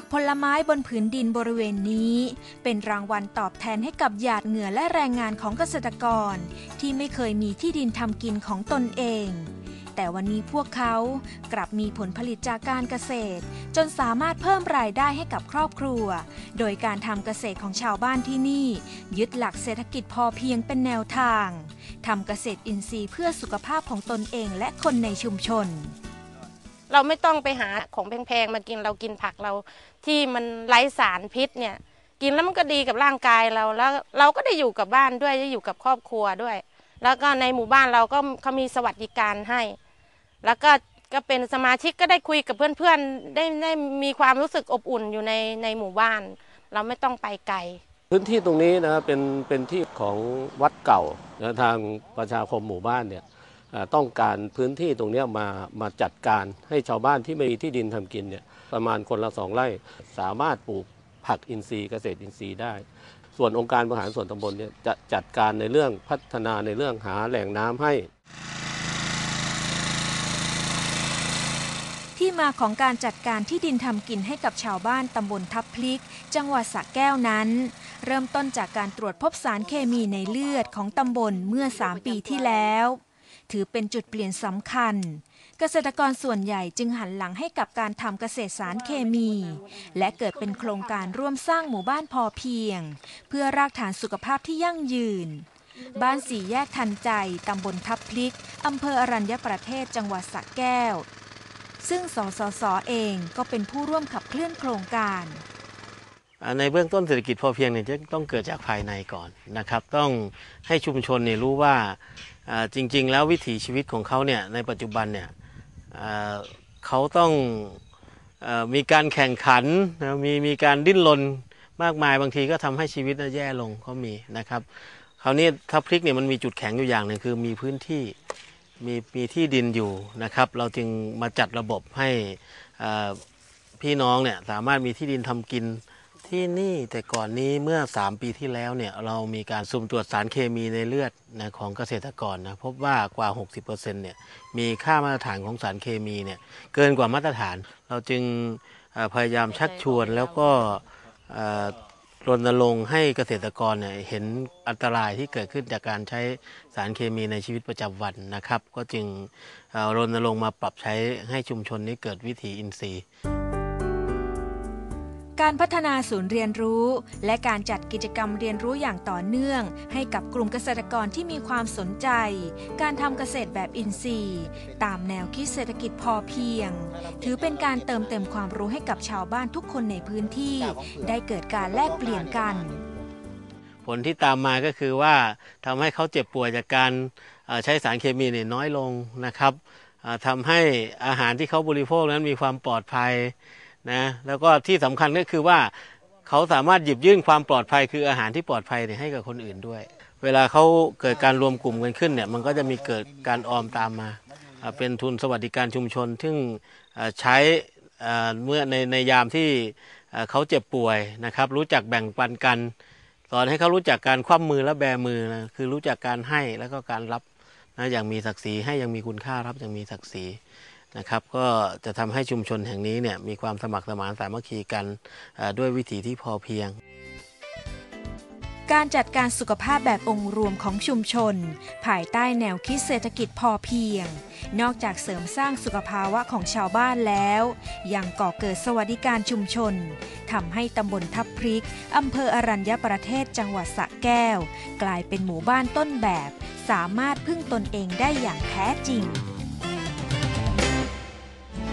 ผักผลไม้บนผืนดินบริเวณนี้ เป็นรางวัลตอบแทนให้กับหยาดเหงื่อและแรงงานของเกษตรกร ที่ไม่เคยมีที่ดินทำกินของตนเอง แต่วันนี้พวกเขากลับมีผลผลิตจากการเกษตร จนสามารถเพิ่มรายได้ให้กับครอบครัว โดยการทำเกษตรของชาวบ้านที่นี่ ยึดหลักเศรษฐกิจพอเพียงเป็นแนวทางทำเกษตรอินทรีย์เพื่อสุขภาพของตนเองและคนในชุมชน เราไม่ต้องไปหาของแพงๆมากินเรากินผักเรา ที่มันไร้สารพิษเนี่ย กินแล้วมันก็ดีกับร่างกายเราแล้ว เราก็ได้อยู่กับบ้านด้วยได้อยู่กับครอบครัวด้วย แล้วก็ในหมู่บ้านเราก็เขามีสวัสดิการให้ แล้วก็ก็เป็นสมาชิกก็ได้คุยกับเพื่อนๆได้ได้มีความรู้สึกอบอุ่นอยู่ในในหมู่บ้าน เราไม่ต้องไปไกลพื้นที่ตรงนี้นะเป็นเป็นที่ของวัดเก่านะทางประชาคมหมู่บ้านเนี่ย ต้องการพื้นที่ตรงนี้มามาจัดการให้ชาวบ้านที่ไม่มีที่ดินทำกินเนี่ยประมาณคนละสองไร่สามารถปลูกผักอินทรีย์เกษตรอินทรีย์ได้ ส่วนองค์การบริหารส่วนตำบลเนี่ยจะจัดการในเรื่องพัฒนาในเรื่องหาแหล่งน้ำให้ ที่มาของการจัดการที่ดินทำกินให้กับชาวบ้านตำบลทับพลิก จังหวัดสระแก้วนั้นเริ่มต้นจากการตรวจพบสารเคมีในเลือดของตำบลเมื่อ 3 ปีที่แล้ว ถือเป็นจุดเปลี่ยนสำคัญ เกษตรกรส่วนใหญ่จึงหันหลังให้กับการทำเกษตรสารเคมี และเกิดเป็นโครงการร่วมสร้างหมู่บ้านพอเพียง เพื่อรากฐานสุขภาพที่ยั่งยืน บ้านสี่แยกทันใจ ตำบลทับพลิก อำเภออรัญญประเทศจังหวัดสระแก้ว ซึ่งสสสเองก็เป็นผู้ร่วมขับเคลื่อนโครงการ ในเบื้องต้นเศรษฐกิจพอเพียงเนี่ยจะต้องเกิดจากภายในก่อนนะครับ ต้องให้ชุมชนเนี่ยรู้ว่าจริง ๆ แล้ววิถีชีวิตของเขาเนี่ยในปัจจุบันเนี่ยเขาต้องอมีการแข่งขันมีมีการดิ้นรนมากมายบางทีก็ทำให้ชีวิตแย่ลงก็มีนะครับคราวนี้ถ้าพริกเนี่ยมันมีจุดแข็งอยู่อย่างหนึ่งคือมีพื้นที่มีมีที่ดินอยู่นะครับ เราจึงมาจัดระบบให้พี่น้องเนี่ยสามารถมีที่ดินทำกิน ที่นี่แต่ก่อนนี้เมื่อ 3 ปีที่แล้วเนี่ยเรามีการสุ่มตรวจสารเคมีในเลือดนะของเกษตรกรนะพบว่ากว่า 60%เนี่ยมีค่ามาตรฐานของสารเคมีเนี่ยเกินกว่ามาตรฐาน เราจึงพยายามชักชวนแล้วก็รณรงค์ให้เกษตรกรเนี่ยเห็นอันตรายที่เกิดขึ้นจากการใช้สารเคมีในชีวิตประจำวันนะครับ ก็จึงรณรงค์มาปรับใช้ให้ชุมชนนี้เกิดวิถีอินทรีย์ การพัฒนาศูนย์เรียนรู้ และการจัดกิจกรรมเรียนรู้อย่างต่อเนื่อง ให้กับกลุ่มเกษตรกรที่มีความสนใจ การทำเกษตรแบบอินทรีย์ ตามแนวคิดเศรษฐกิจพอเพียง ถือเป็นการเติมเต็มความรู้ให้กับชาวบ้านทุกคนในพื้นที่ ได้เกิดการแลกเปลี่ยนกัน ผลที่ตามมาก็คือว่าทำให้เขาเจ็บป่วยจากการใช้สารเคมีเนี่ยน้อยลงนะครับทำให้อาหารที่เขาบริโภคนั้นมีความปลอดภัย นะแล้วก็ที่สำคัญก็คือว่าเขาสามารถหยิบยื่นความปลอดภัยคืออาหารที่ปลอดภัยเนี่ยให้กับคนอื่นด้วย เวลาเขาเกิดการรวมกลุ่มกันขึ้นเนี่ยมันก็จะมีเกิดการออมตามมา เป็นทุนสวัสดิการชุมชน ซึ่งใช้เมื่อในในยามที่เขาเจ็บป่วยนะครับ รู้จักแบ่งปันกันสอนให้เขารู้จักการคว่ำมือและแบมือนะคือรู้จักการให้แล้วก็การรับนะอย่างมีศักดิ์ศรีให้อยังมีคุณค่ารับอย่างมีศักดิ์ศรี นะครับก็จะทำให้ชุมชนแห่งนี้เนี่ยมีความสมัครสมานสามัคคีกันด้วยวิถีที่พอเพียง การจัดการสุขภาพแบบองค์รวมของชุมชน ภายใต้แนวคิดเศรษฐกิจพอเพียง นอกจากเสริมสร้างสุขภาวะของชาวบ้านแล้ว ยังก่อเกิดสวัสดิการชุมชนทำให้ตำบลทับพริกอำเภออรัญญประเทศจังหวัดสระแก้ว กลายเป็นหมู่บ้านต้นแบบ สามารถพึ่งตนเองได้อย่างแท้จริง